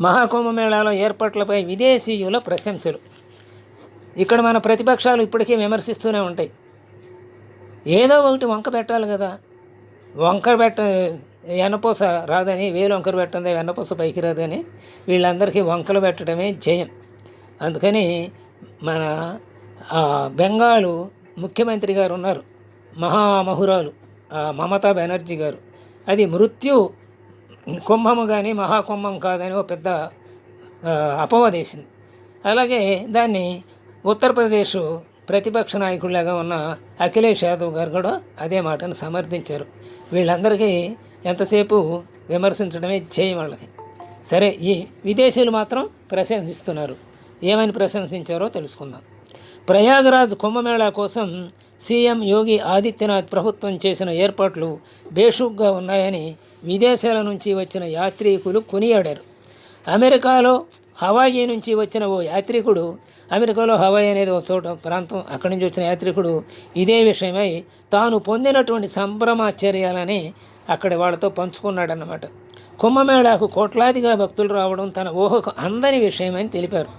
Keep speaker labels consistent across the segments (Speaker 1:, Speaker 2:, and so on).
Speaker 1: మహాకుంభమేళాలో ఏర్పాట్లపై విదేశీయుల ప్రశంసలు. ఇక్కడ మన ప్రతిపక్షాలు ఇప్పటికీ విమర్శిస్తూనే ఉంటాయి. ఏదో ఒకటి వంక పెట్టాలి కదా. వంక పెట్ట వెన్నపూస రాదని వేలు వంకర పెట్టండి వెన్నపూస పైకి రాదని వీళ్ళందరికీ వంకలు పెట్టడమే జయం. అందుకని మన బెంగాలు ముఖ్యమంత్రి గారు ఉన్నారు. మహామహురాలు మమతా బెనర్జీ గారు. అది మృత్యు కుంభము కానీ మహాకుంభం కాదని ఒక పెద్ద అపవదేసింది అపవాదేసింది. అలాగే దాన్ని ఉత్తరప్రదేశ్ ప్రతిపక్ష నాయకుడిలాగా ఉన్న అఖిలేష్ యాదవ్ గారు కూడా అదే మాటను సమర్థించారు. వీళ్ళందరికీ ఎంతసేపు విమర్శించడమే చేయం వాళ్ళకి. సరే ఈ విదేశీయులు మాత్రం ప్రశంసిస్తున్నారు. ఏమని ప్రశంసించారో తెలుసుకుందాం. ప్రయాగరాజ్ కుంభమేళా కోసం సీఎం యోగి ఆదిత్యనాథ్ ప్రభుత్వం చేసిన ఏర్పాట్లు బేషుగ్గా ఉన్నాయని విదేశాల నుంచి వచ్చిన యాత్రికులు కొనియాడారు. అమెరికాలో హవాయి నుంచి వచ్చిన ఓ యాత్రికుడు అమెరికాలో హవాయి అనేది ఒక చోట ప్రాంతం అక్కడి నుంచి వచ్చిన యాత్రికుడు ఇదే విషయమై తాను పొందినటువంటి సంభ్రమాశ్చర్యాలని అక్కడి వాళ్ళతో పంచుకున్నాడన్నమాట. కుంభమేళాకు కోట్లాదిగా భక్తులు రావడం తన ఊహకు అందని విషయమని తెలిపారు.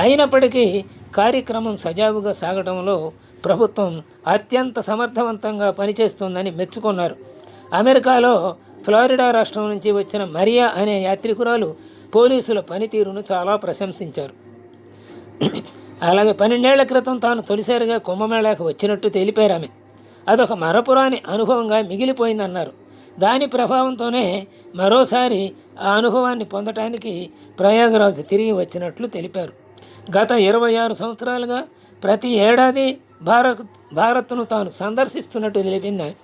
Speaker 1: అయినప్పటికీ కార్యక్రమం సజావుగా సాగడంలో ప్రభుత్వం అత్యంత సమర్థవంతంగా పనిచేస్తుందని మెచ్చుకున్నారు. అమెరికాలో ఫ్లోరిడా రాష్ట్రం నుంచి వచ్చిన మరియా అనే యాత్రికురాలు పోలీసుల పనితీరును చాలా ప్రశంసించారు. అలాగే పన్నెండేళ్ళ క్రితం తాను తొలిసారిగా కుంభమేళాకు వచ్చినట్టు తెలిపారు ఆమె. అదొక మరపురాని అనుభవంగా మిగిలిపోయిందన్నారు. దాని ప్రభావంతోనే మరోసారి ఆ అనుభవాన్ని పొందటానికి ప్రయాగరాజ్ తిరిగి వచ్చినట్లు తెలిపారు. గత ఇరవై ఆరు సంవత్సరాలుగా ప్రతి ఏడాది భారత్ భారత్ను తాను సందర్శిస్తున్నట్టు తెలిపింది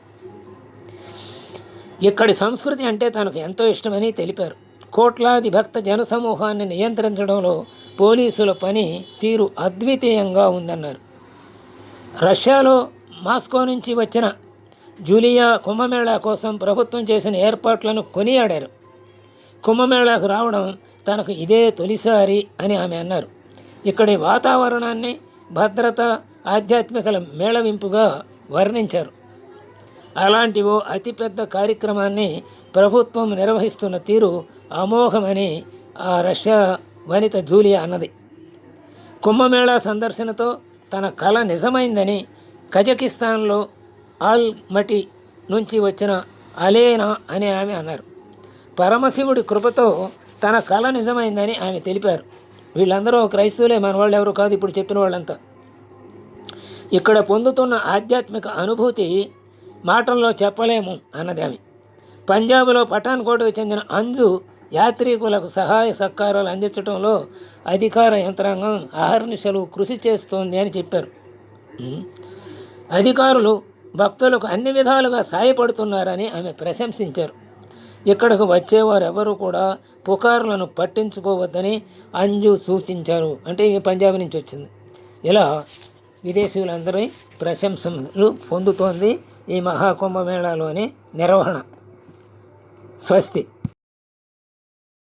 Speaker 1: ఇక్కడి సంస్కృతి అంటే తనకు ఎంతో ఇష్టమని తెలిపారు. కోట్లాది భక్త జనసమూహాన్ని నియంత్రించడంలో పోలీసుల పని తీరు అద్వితీయంగా ఉందన్నారు. రష్యాలో మాస్కో నుంచి వచ్చిన జూలియా కుంభమేళా కోసం ప్రభుత్వం చేసిన ఏర్పాట్లను కొనియాడారు. కుంభమేళాకు రావడం తనకు ఇదే తొలిసారి అని ఆమె అన్నారు. ఇక్కడి వాతావరణాన్ని భద్రత ఆధ్యాత్మికల మేళవింపుగా వర్ణించారు. అలాంటి ఓ అతిపెద్ద కార్యక్రమాన్ని ప్రభుత్వం నిర్వహిస్తున్న తీరు అమోఘమని ఆ రష్యా వనిత జూలియా అన్నది. కుంభమేళా సందర్శనతో తన కళ నిజమైందని కజకిస్తాన్లో ఆల్మటి నుంచి వచ్చిన అలేనా అనే ఆమె అన్నారు. పరమశివుడి కృపతో తన కళ నిజమైందని ఆమె తెలిపారు. వీళ్ళందరూ క్రైస్తవులే మన వాళ్ళు ఎవరు కాదు ఇప్పుడు చెప్పిన వాళ్ళంతా. ఇక్కడ పొందుతున్న ఆధ్యాత్మిక అనుభూతి మాటల్లో చెప్పలేము అన్నది ఆమె పంజాబ్లో పఠాన్కోట్కు చెందిన అంజు యాత్రికులకు సహాయ సహకారాలు అందించడంలో అధికార యంత్రాంగం ఆహర్నిశలు కృషి చేస్తోంది అని చెప్పారు. అధికారులు భక్తులకు అన్ని విధాలుగా సాయపడుతున్నారని ఆమె ప్రశంసించారు. ఇక్కడకు వచ్చేవారు ఎవరు కూడా పుకార్లను పట్టించుకోవద్దని అంజు సూచించారు. అంటే ఈమె పంజాబ్ నుంచి వచ్చింది. ఇలా విదేశీయులందరి ప్రశంసలు పొందుతోంది ఈ మహాకుంభమేళాలోని నిర్వహణ స్వస్తి.